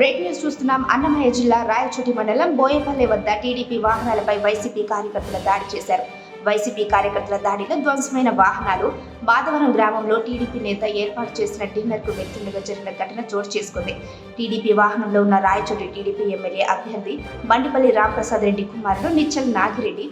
Break news చూస్తున్నాం. అన్నమయ్య జిల్లా రాయచోటి మండలం బోయపల్లి వద్ద టీడీపీ వాహనాలపై వైసీపీ కార్యకర్తలు దాడి చేశారు. వైసీపీ కార్యకర్తల దాడిలో ధ్వంసమైన వాహనాలు మాధవరం గ్రామంలో టీడీపీ నేత ఏర్పాటు చేసిన డిన్నర్కు వెళ్తుండగా జరిగిన ఘటన చోటు చేసుకుంది. టీడీపీ వాహనంలో ఉన్న రాయచోటి టీడీపీ ఎమ్మెల్యే అభ్యర్థి బండిపల్లి రాంప్రసాద్ రెడ్డి కుమారుడు నిచ్చల్ నాగిరెడ్డి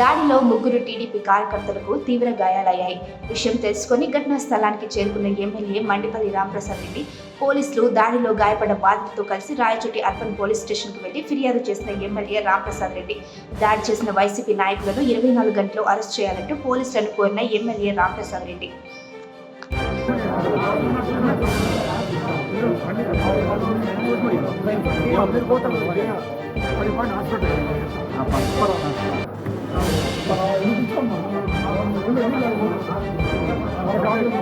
దాడిలో ముగ్గురు టీడీపీ కార్యకర్తలకు తీవ్ర గాయాలయ్యాయి. విషయం తెలుసుకొని ఘటనా స్థలానికి చేరుకున్న ఎమ్మెల్యే మండిపల్లి రాంప్రసాద్ రెడ్డి పోలీసులు దాడిలో గాయపడ్డ బాధితులతో కలిసి రాయచోటి అర్బన్ పోలీస్ స్టేషన్కు వెళ్ళి ఫిర్యాదు చేసిన ఎమ్మెల్యే రాంప్రసాద్ రెడ్డి దాడి చేసిన వైసీపీ నాయకులను ఇరవై నాలుగు గంటలు అరెస్ట్ చేయాలంటూ పోలీసులను కోరిన MLA Ramprasad Reddy community. I'm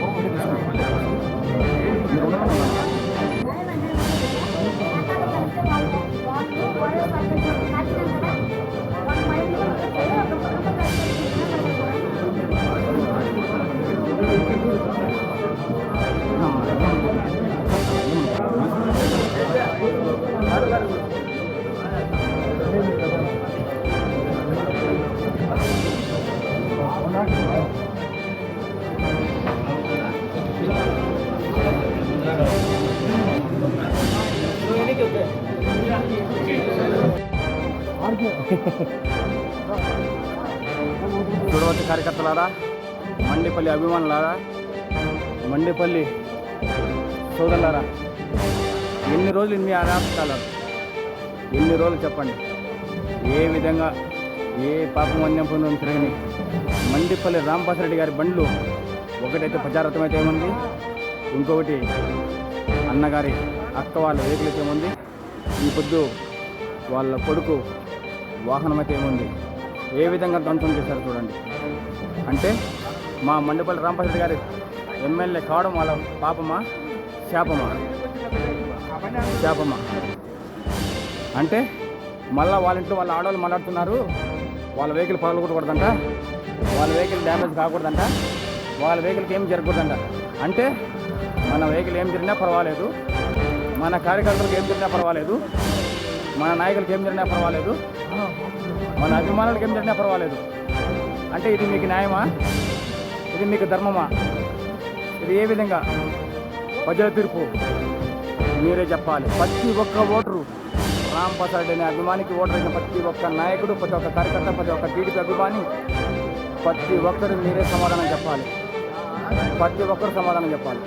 Oh, చూడవచ్చు కార్యకర్తలారా మండిపల్లి అభిమానులారా మండిపల్లి సోదరులారా ఎన్ని రోజులు మీ ఆరాపాలు ఎన్ని రోజులు చెప్పండి? ఏ విధంగా ఏ పాపం అన్యం తిరగని మండిపల్లి రాంపాసరెడ్డి గారి బండ్లు ఒకటైతే ప్రచారతం అయితే ఏముంది? ఇంకొకటి అన్నగారి అక్క వాళ్ళ వెహికల్ అయితే ఏముంది? ఈ పొద్దు వాళ్ళ కొడుకు వాహనం అయితే ఏముంది? ఏ విధంగా ధ్వంసం చేశారు చూడండి. అంటే మా మండపల్లి రాంప్రసాద్ గారి ఎమ్మెల్యే కావడం వాళ్ళ పాపమా? శాపమా? శాపమా? అంటే మళ్ళీ వాళ్ళ ఇంట్లో వాళ్ళ ఆడవాళ్ళు మాట్లాడుతున్నారు. వాళ్ళ వెహికల్ పగలకూడదంట వాళ్ళ వెహికల్ డ్యామేజ్ కాకూడదంట. వాళ్ళ వెహికల్కి ఏం జరగకూడదంట. అంటే మన వెహికల్ ఏం జరిగినా పర్వాలేదు. మన కార్యకర్తలకు ఏం జరిగినా పర్వాలేదు. మన నాయకులకి ఏం జరిగినా పర్వాలేదు. మన అభిమానులకి ఏం జరిగినా పర్వాలేదు. అంటే ఇది మీకు న్యాయమా? ఇది మీకు ధర్మమా? ఇది ఏ విధంగా? ప్రజల తీర్పు మీరే చెప్పాలి. ప్రతి ఒక్క ఓటరు రామ్ ప్రసాద్ అనే అభిమానికి ఓటర్ అయిన ప్రతి ఒక్క నాయకుడు ప్రతి ఒక్క కార్యకర్త ప్రతి ఒక్క టీడీపీ అభిమాని ప్రతి ఒక్కరు మీరే సమాధానం చెప్పాలి. ప్రతి ఒక్కరు సమాధానం చెప్పాలి.